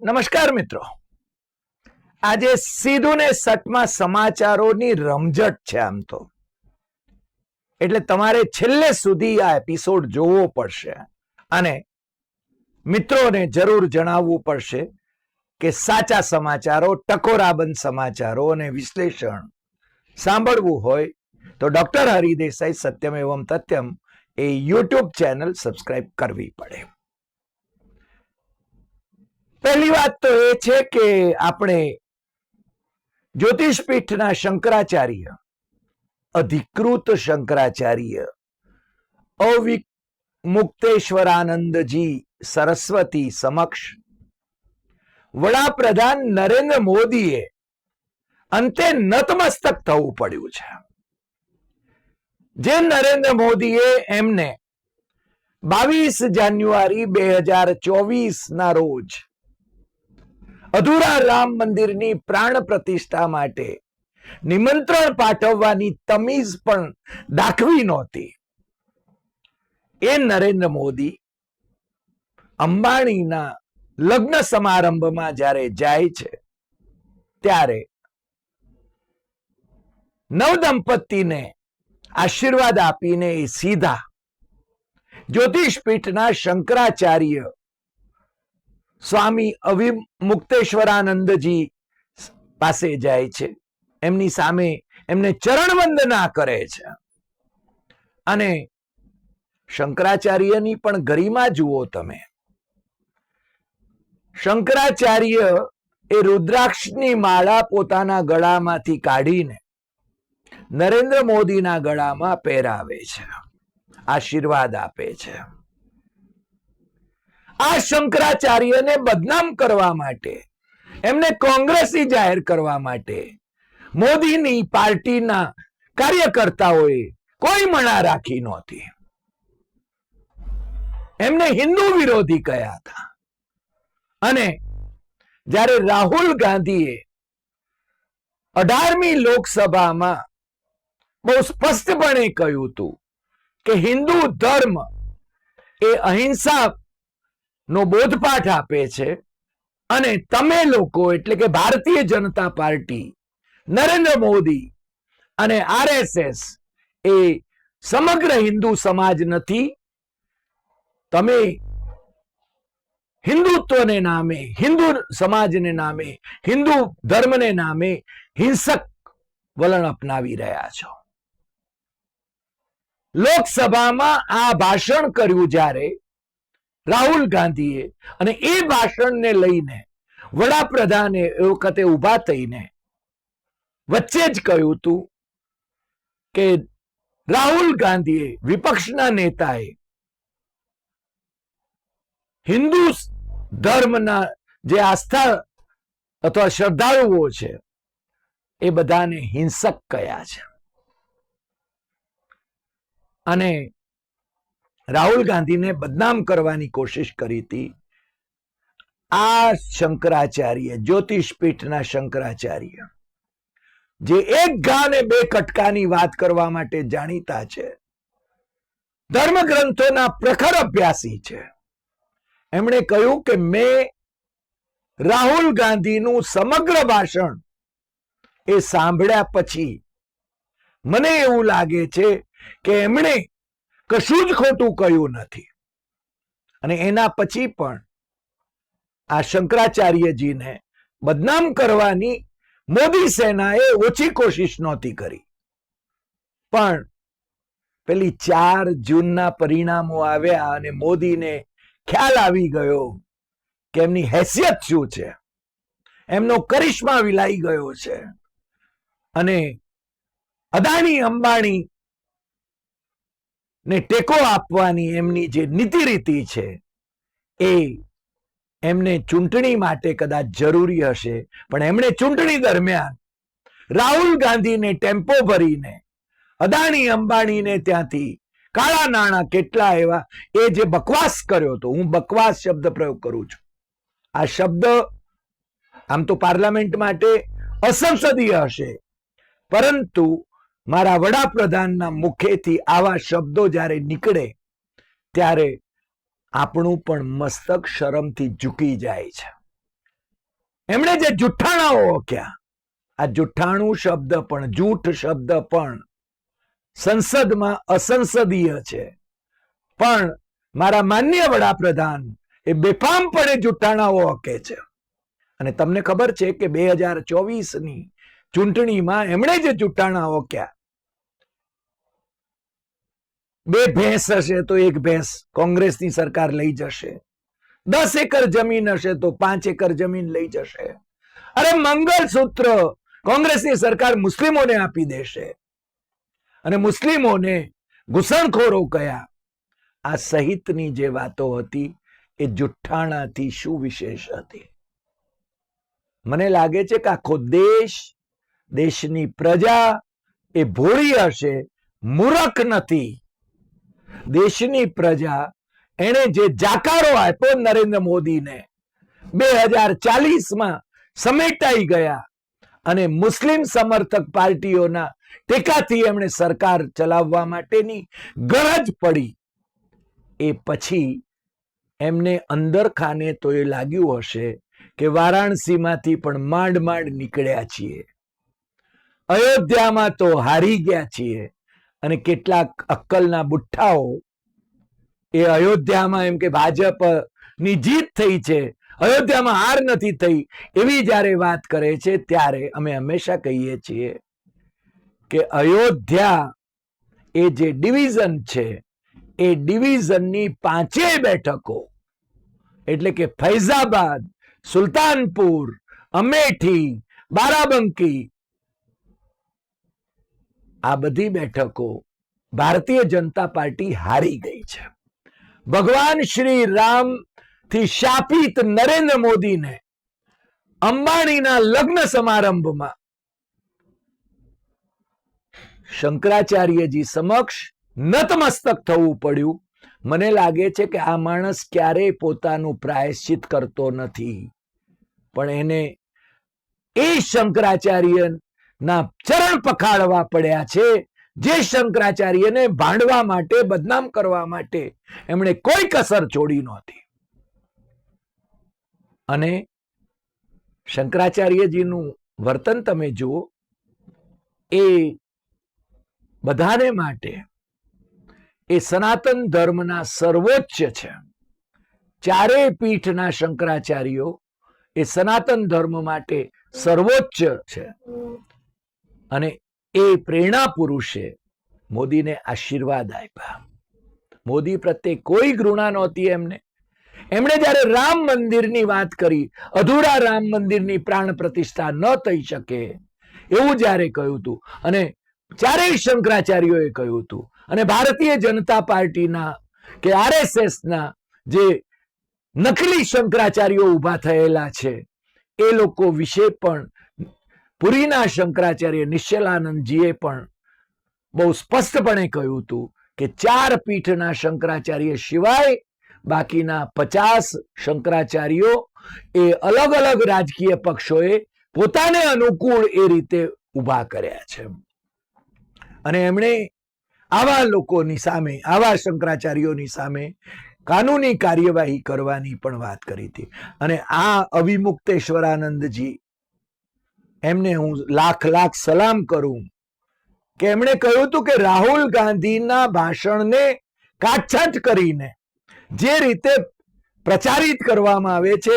નમસ્કાર મિત્રો. આજે સીધું ને સટમાં સમાચારોની રમઝટ છે આમ તો. એટલે તમારે છેલ્લે સુધી આ એપિસોડ જોવો પડશે. અને મિત્રોને જરૂર જણાવવું પડશે કે સાચા સમાચારો, ટકોરાબંધ સમાચારો અને વિશ્લેષણ સાંભળવું હોય તો ડોક્ટર હરિદેસાઈ સત્યમ એવમ તથ્યમ એ યુટ્યુબ ચેનલ સબસ્ક્રાઇબ કરવી પડે. પહેલી વાત તો એ છે કે આપણે જ્યોતિષપીઠના શંકરાચાર્ય, અધિકૃત શંકરાચાર્ય, અવિક મુક્તેશ્વરાનંદજી સરસ્વતી સમક્ષ વડાપ્રધાન નરેન્દ્ર મોદીએ અંતે નતમસ્તક થવું પડ્યું છે. જે નરેન્દ્ર મોદીએ એમને બાવીસ જાન્યુઆરી બે હજાર ચોવીસ ના રોજ અધૂરા રામ મંદિરની પ્રાણ પ્રતિષ્ઠા માટે નિમંત્રણ પાઠવવાની તમીઝ પણ દાખવી નહોતી. એ નરેન્દ્ર મોદી અંબાણીના લગ્ન સમારંભમાં જ્યારે જાય છે, ત્યારે નવદંપતિને આશીર્વાદ આપીને એ સીધા જ્યોતિષપીઠના શંકરાચાર્ય સ્વામી અવિમુક્તેશ્વરાનંદજી પાસે જાય છે. એમની સામે એમને ચરણ વંદના કરે છે. અને શંકરાચાર્યની પણ ગરિમા જુઓ તમે. શંકરાચાર્ય એ રુદ્રાક્ષની માળા પોતાના ગળામાંથી કાઢીને નરેન્દ્ર મોદીના ગળામાં પહેરાવે છે. આશીર્વાદ આપે છે. આ શંકરાચાર્યને બદનામ કરવા માટે, એમને કોંગ્રેસી જાહેર કરવા માટે, મોદીની પાર્ટીના કાર્યકર્તાઓએ કોઈ મણા રાખી નહોતી. એમને હિન્દુ વિરોધી કહ્યા હતા? અને જ્યારે રાહુલ ગાંધીએ અઢારમી લોકસભામાં બહુ સ્પષ્ટપણે કહ્યું હતું કે હિન્દુ ધર્મ એ અહિંસા નો બોધપાઠ આપે છે. અને તમે લોકો એટલે કે ભારતીય જનતા પાર્ટી, નરેન્દ્ર મોદી અને આરએસએસ એ સમગ્ર હિન્દુ સમાજ નથી. તમે હિન્દુત્વને નામે, હિન્દુ સમાજને નામે, હિન્દુ ધર્મને નામે હિંસક વલણ અપનાવી રહ્યા છો. લોકસભામાં આ ભાષણ કર્યું જ્યારે રાહુલ ગાંધીએ અને એ ભાષણને લઈને વડાપ્રધાને એ વખતે ઊભા થઈને વચ્ચે જ કહ્યું હતું કે રાહુલ ગાંધીએ વિપક્ષના નેતાએ હિન્દુ ધર્મના જે આસ્થા અથવા શ્રદ્ધાળુઓ છે, એ બધાને હિંસક કયા છે. અને રાહુલ ગાંધીને બદનામ કરવાની કોશિશ કરી હતી. આ શંકરાચાર્ય, જ્યોતિષ પીઠના શંકરાચાર્ય, જે એક ઘા ને બે કટકાની વાત કરવા માટે જાણીતા છે ધર્મ ગ્રંથોના પ્રખર અભ્યાસી છે. એમણે કહ્યું કે મેં રાહુલ ગાંધીનું સમગ્ર ભાષણ એ સાંભળ્યા પછી મને એવું લાગે છે કે એમણે કશું જ ખોટું કહ્યું નથી. અને એના પછી પણ આ શંકરાચાર્યજીને બદનામ કરવાની મોદી સેનાએ ઓછી કોશિશ નહોતી કરી. પણ પેલી ચાર જૂનના પરિણામો આવ્યા અને મોદીને ખ્યાલ આવી ગયો કે એમની હેસિયત શું છે. એમનો કરિશ્મા વિલાઈ ગયો છે. અને અદાણી અંબાણી ને ટેકો આપવાની એમની જે નીતિ રીતિ છે, એ એમને ચૂંટણી માટે કદાચ જરૂરી હશે. પણ એમણે ચૂંટણી દરમિયાન રાહુલ ગાંધીને ટેમ્પો ભરીને, અદાણી, અંબાણીને ત્યાંથી કાળા નાણાં કેટલા એવા એ જે બકવાસ કર્યો હતો, હું બકવાસ શબ્દ પ્રયોગ કરું છું. આ શબ્દ આમ તો પાર્લામેન્ટ માટે અસંસદીય હશે. પરંતુ મારા વડાપ્રધાનના મુખેથી આવા શબ્દો જ્યારે નીકળે, ત્યારે આપણું પણ મસ્તક શરમથી ઝૂકી જાય છે. એમણે જે જુઠ્ઠાણાઓ ઓક્યા, આ જુઠ્ઠાણું શબ્દ પણ, જૂઠ શબ્દ પણ સંસદમાં અસંસદીય છે. પણ મારા માન્ય વડાપ્રધાન એ બેફામપણે જુઠ્ઠાણાઓ હકે છે. અને તમને ખબર છે કે બે હજાર ચોવીસની ચૂંટણીમાં એમણે જે જુઠ્ઠાણા ઓક્યા બે ભેંસ હશે તો એક ભેંસ કોંગ્રેસની સરકાર લઈ જશે. દસ એકર જમીન હશે તો પાંચ એકર જમીન લઈ જશે. અરે મંગળસૂત્ર કોંગ્રેસની સરકાર મુસ્લિમોને આપી દેશે. અને મુસ્લિમોને ઘૂસણખોરો કયા. આ સહિતની જે વાતો હતી એ જુઠ્ઠાણાથી શું વિશેષ હતી? મને લાગે છે કે આખો દેશ, દેશની પ્રજા એ ભોળી હશે, મૂરખ નથી. દેશની પ્રજા એણે જે જાકારો આપ્યો નરેન્દ્ર મોદીને બે હજાર ચાલીસમાં સમેટાઈ ગયા અને મુસ્લિમ સમર્થક પાર્ટીઓના ટેકાથી એમણે સરકાર ચલાવવા માટેની ગરજ પડી. એ પછી એમને અંદર ખાને તો એ લાગ્યું હશે કે વારાણસીમાંથી પણ માંડ માંડ નીકળ્યા છીએ. અયોધ્યામાં તો હારી ગયા છીએ. અને કેટલાક અક્કલના બુઠ્ઠાઓ એ અયોધ્યામાં એમ કે ભાજપની જીત થઈ છે. અયોધ્યામાં હાર નથી થઈ. એવી જ્યારે વાત કરે છે ત્યારે અમે હંમેશા કહીએ છીએ કે અયોધ્યા એ જે ડિવિઝન છે, એ ડિવિઝનની પાંચેય બેઠકો, એટલે કે ફૈઝાબાદ, સુલતાનપુર, અમેઠી, બારાબંકી આ બધી બેઠકો ભારતીય જનતા પાર્ટી હારી ગઈ છે. ભગવાન શ્રી રામથી શાપિત નરેન્દ્ર મોદીને અંબાણીના લગ્ન સમારંભમાં શંકરાચાર્યજી સમક્ષ નતમસ્તક થવું પડ્યું. મને લાગે છે કે આ માણસ ક્યારેય પોતાનું પ્રાયશ્ચિત કરતો નથી. પણ એને એ શંકરાચાર્ય ના ચરણ પખાડવા પડ્યા છે. જે શંકરાચાર્યને ભાંડવા માટે, બદનામ કરવા માટે એમણે કોઈ કસર છોડી નહોતી. અને શંકરાચાર્યજીનું વર્તન તમે જુઓ, એ બધાને માટે એ સનાતન ધર્મના સર્વોચ્ચ છે. ચારેય પીઠના શંકરાચાર્યો એ સનાતન ધર્મ માટે સર્વોચ્ચ છે. અને એ પ્રેરણા પુરુષે મોદીને આશીર્વાદ આપ્યા. મોદી પ્રત્યે કોઈ ઘૃણા નહોતી એમને. એમણે જ્યારે રામ મંદિરની વાત કરી, અધૂરા રામ મંદિરની પ્રાણ પ્રતિષ્ઠા ન થઈ શકે, એવું જ્યારે કહ્યું હતું, અને ચારેય શંકરાચાર્યોએ કહ્યું હતું, અને ભારતીય જનતા પાર્ટીના કે આરએસએસના જે નકલી શંકરાચાર્યો ઊભા થયેલા છે, એ લોકો વિશે પણ પુરીના શંકરાચાર્ય નિશ્ચલાનંદજીએ પણ બહુ સ્પષ્ટપણે કહ્યું હતું કે ચાર પીઠના શંકરાચાર્ય સિવાય બાકીના પચાસ શંકરાચાર્યો એ અલગ અલગ રાજકીય પક્ષોએ પોતાને અનુકૂળ એ રીતે ઊભા કર્યા છે. અને એમણે આવા લોકોની સામે, આવા શંકરાચાર્યોની સામે કાનૂની કાર્યવાહી કરવાની પણ વાત કરી હતી. અને આ અવિમુક્તેશ્વરાનંદજી એમને હું લાખ લાખ સલામ કરું. કે એમણે કહ્યું હતું કે રાહુલ ગાંધીના ભાષણને કાટછાટ કરીને જે રીતે પ્રચારિત કરવામાં આવે છે,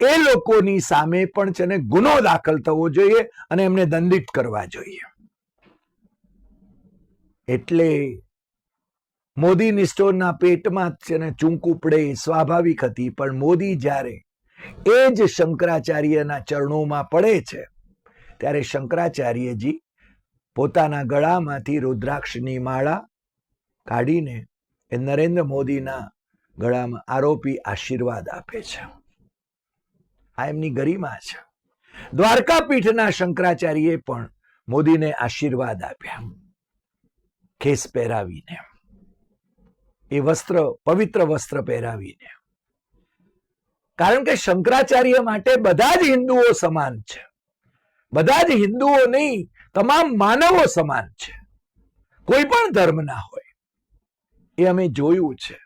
એ લોકોની સામે પણ છે ને ગુનો દાખલ થવો જોઈએ અને એમને દંડિત કરવા જોઈએ. એટલે મોદી નિષ્ઠોરના પેટમાં છે ને ચૂંકુ પડે સ્વાભાવિક હતી, પણ મોદી જ્યારે એ જ શંકરાચાર્યના ચરણોમાં પડે છે ત્યારે શંકરાચાર્યજી પોતાના ગળામાંથી રુદ્રાક્ષની માળા કાઢીને એ નરેન્દ્ર મોદીના ગળામાં આરોપી આશીર્વાદ આપે છે. આ એમની ગરિમા છે. દ્વારકા પીઠના શંકરાચાર્યએ પણ મોદીને આશીર્વાદ આપ્યા. ખેસ પહેરાવીને. એ વસ્ત્ર, પવિત્ર વસ્ત્ર પહેરાવીને. કારણ કે શંકરાચાર્ય માટે બધા જ હિન્દુઓ સમાન છે. બધા જ હિન્દુઓ નહીં, તમામ માનવો સમાન છે. કોઈ પણ ધર્મના હોય. એ અમે જોયું છે.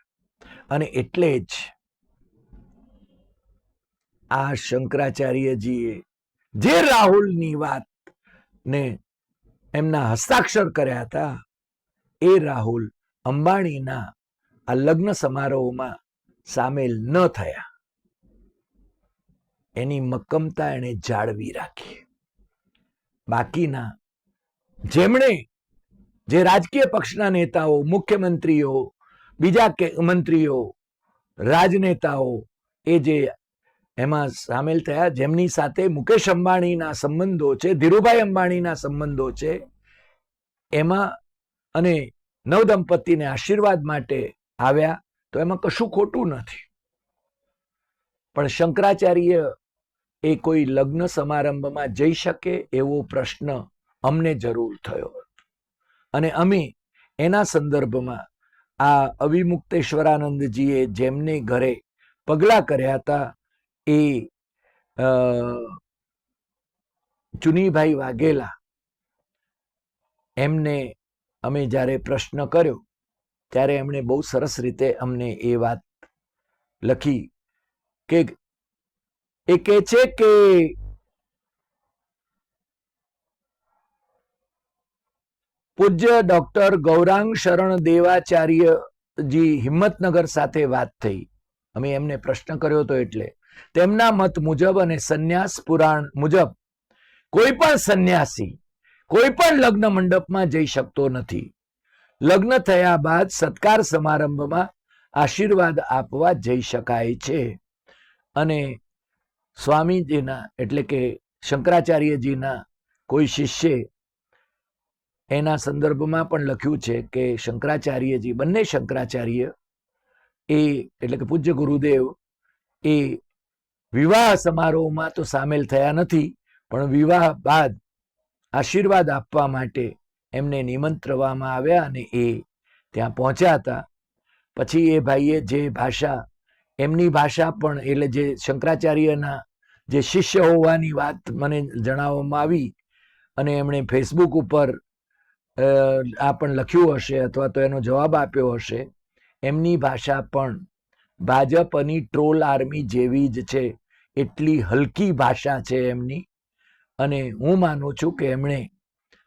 અને એટલે જ આ શંકરાચાર્યજીએ જે રાહુલની વાત ને એમના હસ્તાક્ષર કર્યા હતા, એ રાહુલ અંબાણીના આ લગ્ન સમારોહમાં સામેલ ન થયા. એની મક્કમતા એણે જાળવી રાખી. બાકીના. જેમણે જે રાજકીય પક્ષના નેતાઓ, મુખ્યમંત્રીઓ, બીજા કે મંત્રીઓ, રાજનેતાઓ, એ જે એમાં સામેલ થયા, જેમની સાથે મુકેશ અંબાણીના સંબંધો છે, ધીરુભાઈ અંબાણીના સંબંધો છે, એમાં અને નવદંપતિને આશીર્વાદ માટે આવ્યા, તો એમાં કશું ખોટું નથી. પણ શંકરાચાર્ય એ કોઈ લગ્ન સમારંભમાં જઈ શકે એવો પ્રશ્ન અમને જરૂર થયો. અને અમે એના સંદર્ભમાં આ અવિમુક્તેશ્વરાનંદજીએ જેમને ઘરે પગલા કર્યા હતા એ ચુનીભાઈ વાઘેલા એમને અમે જ્યારે પ્રશ્ન કર્યો, ત્યારે એમણે બહુ સરસ રીતે અમને એ વાત લખી કે એ કહે છે કે પૂજ્ય ડોક્ટર ગૌરાંગ શરણ દેવાચાર્યજી હિંમતનગર સાથે વાત થઈ. અમે એમને પ્રશ્ન કર્યો હતો એટલે, તેમના મત મુજબ અને સંન્યાસ પુરાણ મુજબ કોઈ પણ સંન્યાસી કોઈ પણ લગ્ન મંડપમાં જઈ શકતો નથી. લગ્ન થયા બાદ સત્કાર સમારંભમાં આશીર્વાદ આપવા જઈ શકાય છે. અને સ્વામીજીના, એટલે કે શંકરાચાર્યજીના કોઈ શિષ્યે એના સંદર્ભમાં પણ લખ્યું છે કે શંકરાચાર્યજી, બંને શંકરાચાર્ય એ, એટલે કે પૂજ્ય ગુરુદેવ, એ વિવાહ સમારોહમાં તો સામેલ થયા નથી, પણ વિવાહ બાદ આશીર્વાદ આપવા માટે એમને નિમંત્રવામાં આવ્યા અને એ ત્યાં પહોંચ્યા હતા. પછી એ ભાઈએ જે ભાષા એમની ભાષા પણ એટલે જે શંકરાચાર્યના જે શિષ્ય હોવાની વાત મને જણાવવામાં આવી અને એમણે ફેસબુક ઉપર આ પણ લખ્યું હશે અથવા તો એનો જવાબ આપ્યો હશે, એમની ભાષા પણ ભાજપ અને ટ્રોલ આર્મી જેવી જ છે, એટલી હલકી ભાષા છે એમની અને હું માનું છું કે એમણે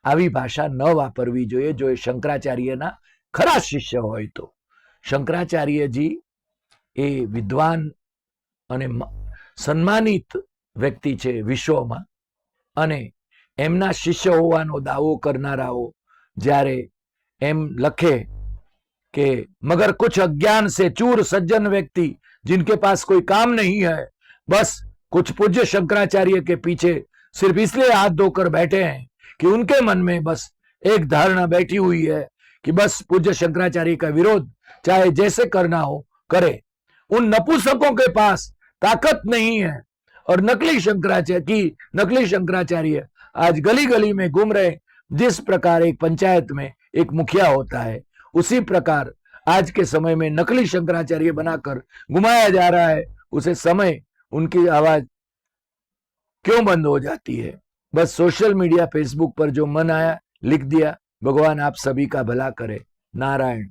આવી ભાષા ન વાપરવી જોઈએ જો એ શંકરાચાર્યના ખરા શિષ્ય હોય તો. શંકરાચાર્યજી એ વિદ્વાન અને મ- સન્માનિત વ્યક્તિ છે વિશ્વમાં અને એમના શિષ્ય હોવાનો દાવો કરનારાઓ જ્યારે એમ લખે कि मगर कुछ अज्ञान से चूर सज्जन व्यक्ति जिनके पास कोई काम नहीं है बस कुछ पूज्य शंकराचार्य के पीछे सिर्फ इसलिए हाथ धोकर बैठे हैं कि उनके मन में बस एक धारणा बैठी हुई है कि बस पूज्य शंकराचार्य का विरोध चाहे जैसे करना हो करे उन नपुसकों के पास ताकत नहीं है। और नकली शंकराचार्य की, नकली शंकराचार्य आज गली गली में घूम रहे जिस प्रकार एक पंचायत में एक मुखिया होता है, उसी प्रकार आज के समय में नकली शंकराचार्य बनाकर घुमाया जा रहा है। उसे समय, उनकी आवाज़ क्यों बंद हो जाती है? बस सोशल मीडिया, फेसबुक पर जो मन आया, लिख दिया, भगवान आप सभी का भला करे। नारायण।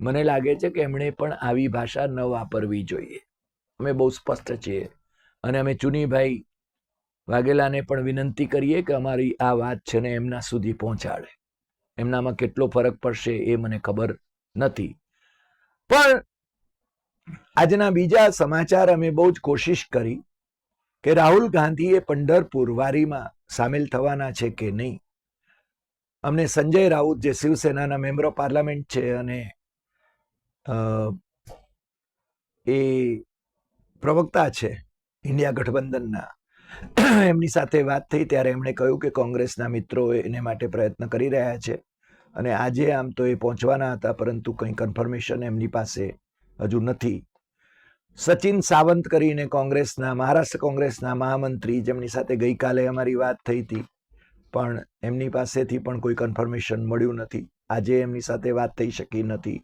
મને લાગે છે કે એમણે પણ આવી ભાષા ન વાપરવી જોઈએ. અમે બહુ સ્પષ્ટ છીએ અને અમે ચુનીભાઈ વાઘેલાને પણ વિનંતી કરીએ કે અમારી આ વાત છે ને એમના સુધી પહોંચાડે. એમનામાં કેટલો ફરક પડશે એ મને ખબર નથી. પણ આજના બીજા સમાચાર અમે બહુ જ કોશિશ કરી કે રાહુલ ગાંધીએ પંઢરપુર વારીમાં સામેલ થવાના છે કે નહીં. અમને સંજય રાઉત જે શિવસેનાના મેમ્બર ઓફ પાર્લામેન્ટ છે અને એ પ્રવક્તા છે ઇન્ડિયા ગઠબંધનના. એમની સાથે વાત થઈ ત્યારે એમણે કહ્યું કે કોંગ્રેસના મિત્રો એને માટે પ્રયત્ન કરી રહ્યા છે અને આજે આમ તો એ પહોંચવાના હતા, પરંતુ કંઈ કન્ફર્મેશન એમની પાસે હજુ નથી. સચિન સાવંત કરીને કોંગ્રેસના, મહારાષ્ટ્ર કોંગ્રેસના મહામંત્રી જેમની સાથે ગઈકાલે અમારી વાત થઈ હતી, પણ એમની પાસેથી પણ કોઈ કન્ફર્મેશન મળ્યું નથી. આજે એમની સાથે વાત થઈ શકી નથી.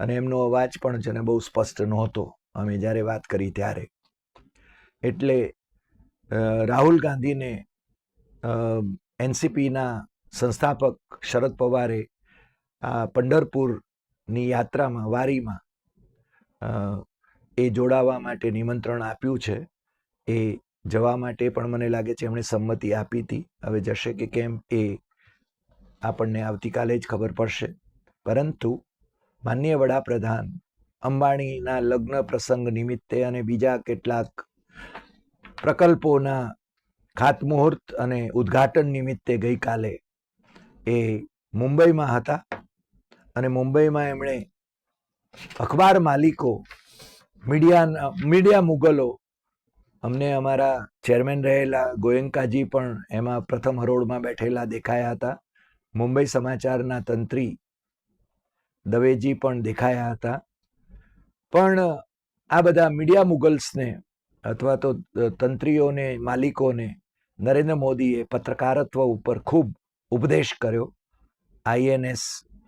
અને એમનો અવાજ પણ છે ને બહુ સ્પષ્ટ નહોતો, અમે જ્યારે વાત કરી ત્યારે. એટલે રાહુલ ગાંધીને એનસીપીના સંસ્થાપક શરદ પવારે આ પંઢરપુરની યાત્રામાં, વારીમાં એ જોડાવા માટે નિમંત્રણ આપ્યું છે. એ જવા માટે પણ મને લાગે છે એમણે સંમતિ આપી હતી. હવે જશે કે કેમ એ આપણને આવતીકાલે જ ખબર પડશે. પરંતુ માનનીય વડાપ્રધાન અંબાણીના લગ્ન પ્રસંગ નિમિત્તે અને બીજા કેટલાક પ્રકલ્પોના ખાતમુહૂર્ત અને ઉદ્ઘાટન નિમિત્તે ગઈકાલે એ મુંબઈમાં હતા. અને મુંબઈમાં એમણે અખબાર માલિકો મીડિયા મીડિયા મુગલો, અમને અમારા ચેરમેન રહેલા ગોયંકાજી પણ એમાં પ્રથમ હરોળમાં બેઠેલા દેખાયા હતા. મુંબઈ સમાચારના તંત્રી દવેજી પણ દેખાયા હતા. પણ આ બધા મીડિયા મુગલ્સને અથવા તો તંત્રીઓને, માલિકોને નરેન્દ્ર મોદીએ પત્રકારત્વ ઉપર ખૂબ ઉપદેશ કર્યો. આઈએનએસ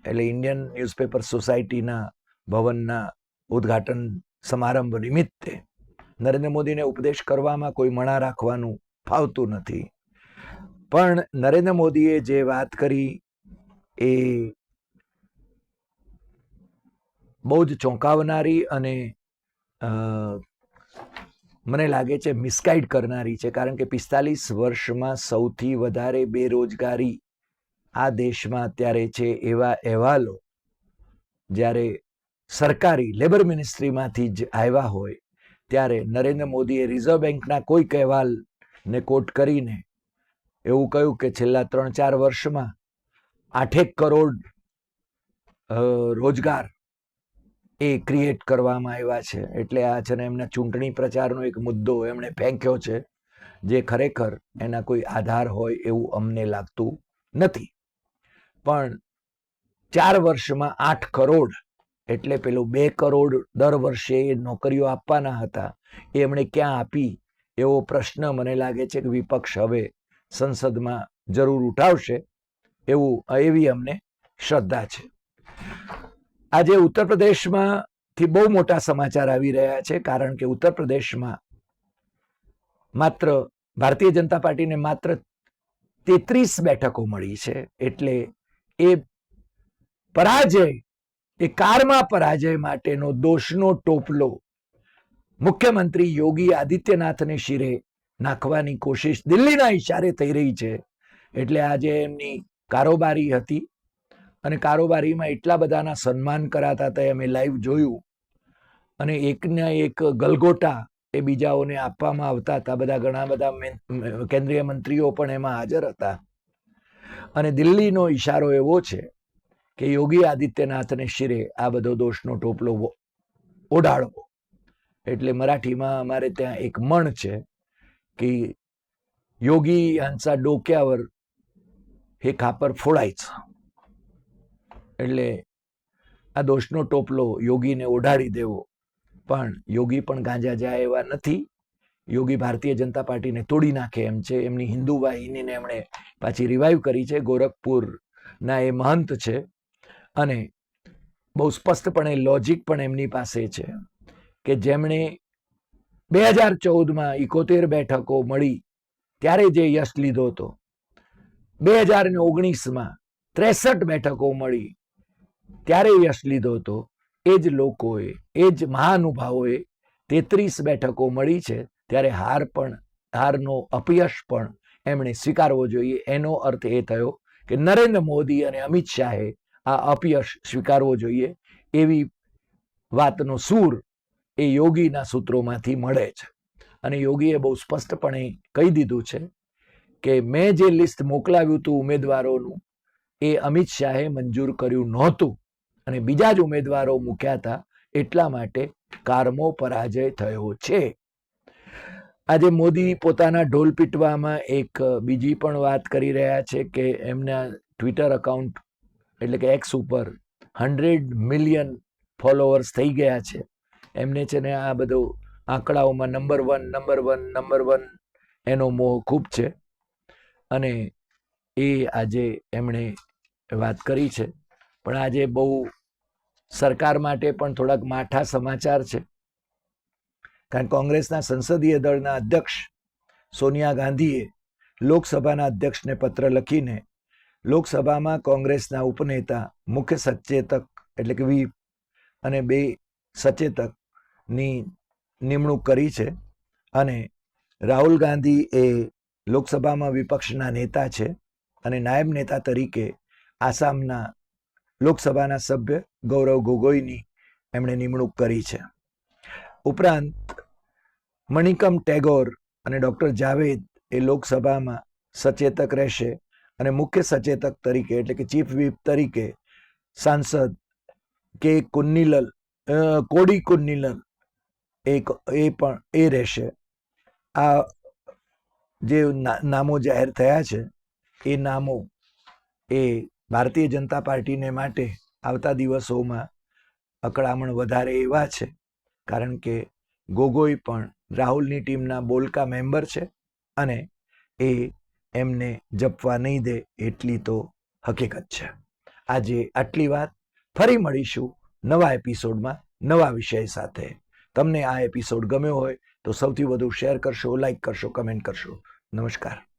એટલે ઇન્ડિયન ન્યૂઝપેપર સોસાયટીના ભવનના ઉદ્ઘાટન સમારંભ નિમિત્તે નરેન્દ્ર મોદીને ઉપદેશ કરવામાં કોઈ મણા રાખવાનું ફાવતું નથી. પણ નરેન્દ્ર મોદીએ જે વાત કરી એ બહુ જ ચોંકાવનારી અને મને લાગે છે મિસગાઈડ કરનારી છે. કારણ કે પિસ્તાલીસ વર્ષમાં સૌથી વધારે બેરોજગારી આ દેશમાં અત્યારે છે એવા અહેવાલો જ્યારે સરકારી લેબર મિનિસ્ટ્રીમાંથી જ આવ્યા હોય, ત્યારે નરેન્દ્ર મોદીએ રિઝર્વ બેંકના કોઈક અહેવાલને કોટ કરીને એવું કહ્યું કે છેલ્લા ત્રણ ચાર વર્ષમાં આઠેક કરોડ રોજગાર એ ક્રિએટ કરવામાં આવ્યા છે. એટલે આ છે ને એમના ચૂંટણી પ્રચારનો એક મુદ્દો એમણે ફેંક્યો છે, જે ખરેખર એના કોઈ આધાર હોય એવું અમને લાગતું નથી. પણ ચાર વર્ષમાં આઠ કરોડ, એટલે પેલું બે કરોડ દર વર્ષે એ નોકરીઓ આપવાના હતા. એ એમણે ક્યાં આપી? એવો પ્રશ્ન મને લાગે છે કે વિપક્ષ હવે સંસદમાં જરૂર ઉઠાવશે, એવું એવી અમને શ્રદ્ધા છે. આજે ઉત્તર પ્રદેશમાં થી બહુ મોટા સમાચાર આવી રહ્યા છે, કારણ કે ઉત્તર પ્રદેશમાં માત્ર ભારતીય જનતા પાર્ટીને માત્ર તેત્રીસ બેઠકો મળી છે, એટલે એ પરાજય, એ કારમાં પરાજય માટેનો દોષનો ટોપલો મુખ્યમંત્રી યોગી આદિત્યનાથને શિરે નાખવાની કોશિશ દિલ્હીના ઈશારે થઈ રહી છે, એટલે આજે એમની કારોબારી હતી. અને કારોબારીમાં એટલા બધાના સન્માન કરાતા હતા અમે લાઈવ જોયું અને એકના એક ગલગોટા એ બીજાઓને આપવામાં આવતા હતા બધા ઘણા બધા મેન- કેન્દ્રીય મંત્રીઓ પણ એમાં હાજર હતા અને દિલ્હીનો ઈશારો એવો છે કે યોગી આદિત્યનાથને શિરે આ બધો દોષનો ટોપલો વો- ઓઢાડવો એટલે મરાઠીમાં અમારે ત્યાં એક મણ છે કે યોગી यांचा डोक्यावर हे खापर फोडायचं એટલે આ દોષનો ટોપલો યોગીને ઓઢાડી દેવો. પણ યોગી પણ ગાંજા જાય એવા નથી. યોગી ભારતીય જનતા પાર્ટીને તોડી નાખે એમ છે. એમની હિન્દુ વાહિનીને એમણે પાછી રિવાઈવ કરી છે. ગોરખપુરના એ મહંત છે. અને બહુ સ્પષ્ટપણે લોજિક પણ એમની પાસે છે કે જેમણે બે હજાર ચૌદમાં ઇકોતેર બેઠકો મળી ત્યારે જે યશ લીધો હતો. બે હજાર ઓગણીસમાં ત્રેસઠ બેઠકો મળી ત્યારે યશ લીધો હતો. એ જ લોકોએ, એ જ મહાનુભાવોએ તેત્રીસ બેઠકો મળી છે. ત્યારે હાર પણ, હારનો અપયશ પણ એમણે સ્વીકારવો જોઈએ. એનો અર્થ એ થયો કે નરેન્દ્ર મોદી અને અમિત શાહે આ અપયશ સ્વીકારવો જોઈએ. એવી વાતનો સૂર એ યોગીના સૂત્રોમાંથી મળે છે. અને યોગીએ બહુ સ્પષ્ટપણે કહી દીધું છે કે, મેં જે લિસ્ટ મોકલાવ્યું હતું ઉમેદવારોનું એ અમિત શાહે મંજૂર કર્યું નહોતું અને બીજા જ ઉમેદવારો મૂક્યા હતા એટલા માટે કારમો પરાજય થયો છે. આજે મોદી પોતાના ઢોલ પીટવામાં એક બીજી પણ વાત કરી રહ્યા છે કે એમના ટ્વિટર અકાઉન્ટ એટલે કે એક્સ ઉપર હંડ્રેડ મિલિયન ફોલોઅર્સ થઈ ગયા છે. એમને છે ને આ બધો આંકડાઓમાં number one number one number one એનો મોહ ખૂબ છે. અને એ આજે એમણે વાત કરી છે. પણ આજે બહુ સરકાર માટે પણ થોડાક માઠા સમાચાર છે. કારણ કોંગ્રેસના સંસદીય દળના અધ્યક્ષ સોનિયા ગાંધીએ લોકસભાના અધ્યક્ષને પત્ર લખીને લોકસભામાં કોંગ્રેસના ઉપનેતા, મુખ્ય સચેતક એટલે કે વીપ અને બે સચેતકની નિમણૂક કરી છે અને રાહુલ ગાંધી એ લોકસભામાં વિપક્ષના નેતા છે અને નાયબ નેતા તરીકે આસામના લોકસભાના સભ્ય ગૌરવ ગોગોઈની એમણે નિમણૂક કરી છે. ઉપરાંત, મણિકમ ટેગોર અને ડૉક્ટર જાવેદ એ લોકસભામાં સચેતક રહેશે અને મુખ્ય સચેતક તરીકે એટલે કે ચીફ વ્હીપ તરીકે સાંસદ કે કુન્નીલલ કોડી કુન્નીલલ એ એ પણ, એ રહેશે. આ જે નામો જાહેર થયા છે, એ નામો એ ભારતીય જનતા પાર્ટીને માટે આવતા દિવસોમાં અકળામણ વધારે એવા છે. કારણ કે ગોગોઈ પણ રાહુલની ટીમના બોલકા મેમ્બર છે અને એ એમને જપવા નહીં દે એટલી તો હકીકત છે. આજે આટલી વાત. ફરી મળીશું નવા એપિસોડમાં નવા વિષય સાથે. તમને આ એપિસોડ ગમ્યો હોય તો સૌથી વધુ શેર કરશો, લાઈક કરશો, કમેન્ટ કરશો. નમસ્કાર.